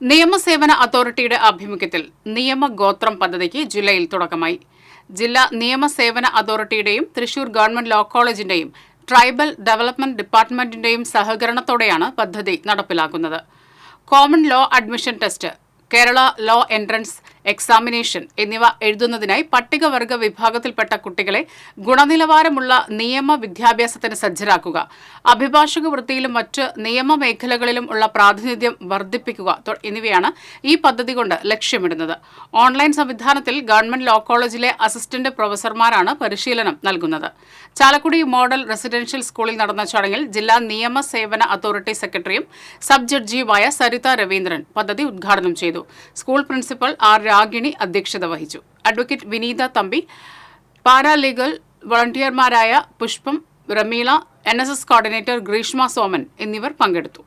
നിയമസേവന അതോറിറ്റിയുടെ ആഭിമുഖ്യത്തിൽ നിയമഗോത്രം പദ്ധതിക്ക് ജില്ലയിൽ തുടക്കമായി. ജില്ലാ നിയമസേവന അതോറിറ്റിയുടെയും തൃശൂർ ഗവൺമെന്റ് ലോ കോളേജിന്റെയും ട്രൈബൽ ഡെവലപ്മെന്റ് ഡിപ്പാർട്ട്മെന്റിന്റെയും സഹകരണത്തോടെയാണ് പദ്ധതി നടപ്പിലാക്കുന്നത്. Common law admission test Kerala law entrance examination എന്നിവ എഴുതുന്നതിനായി പട്ടികവർഗ വിഭാഗത്തിൽപ്പെട്ട കുട്ടികളെ ഗുണനിലവാരമുള്ള നിയമ വിദ്യാഭ്യാസത്തിന് സജ്ജരാക്കുക അഭിഭാഷക വൃത്തിയിലും മറ്റ് നിയമ മേഖലകളിലും ഉള്ള പ്രാതിനിധ്യം വർദ്ധിപ്പിക്കുക എന്നിവയാണ് ഈ പദ്ധതി കൊണ്ട് ലക്ഷ്യമിടുന്നത്. ഓൺലൈൻ സംവിധാനത്തിൽ ഗവൺമെന്റ് ലോ കോളേജിലെ അസിസ്റ്റന്റ് പ്രൊഫസർമാരാണ് പരിശീലനം നൽകുന്നത്. ചാലക്കുടി മോഡൽ റെസിഡൻഷ്യൽ സ്കൂളിൽ നടന്ന ചടങ്ങിൽ ജില്ലാ നിയമ സേവന അതോറിറ്റി സെക്രട്ടറിയും സബ് ജഡ്ജിയുമായ സരിത രവീന്ദ്രൻ പദ്ധതി ഉദ്ഘാടനം ചെയ്തു. സ്കൂൾ പ്രിൻസിപ്പൽ ആർ രാഗിണി അധ്യക്ഷത വഹിച്ചു. Advocate Vineetha Thampi paralegal വളണ്ടിയർമാരായ Pushpam Ramila N S S coordinator Greeshma Soman എന്നിവർ പങ്കെടുത്തു.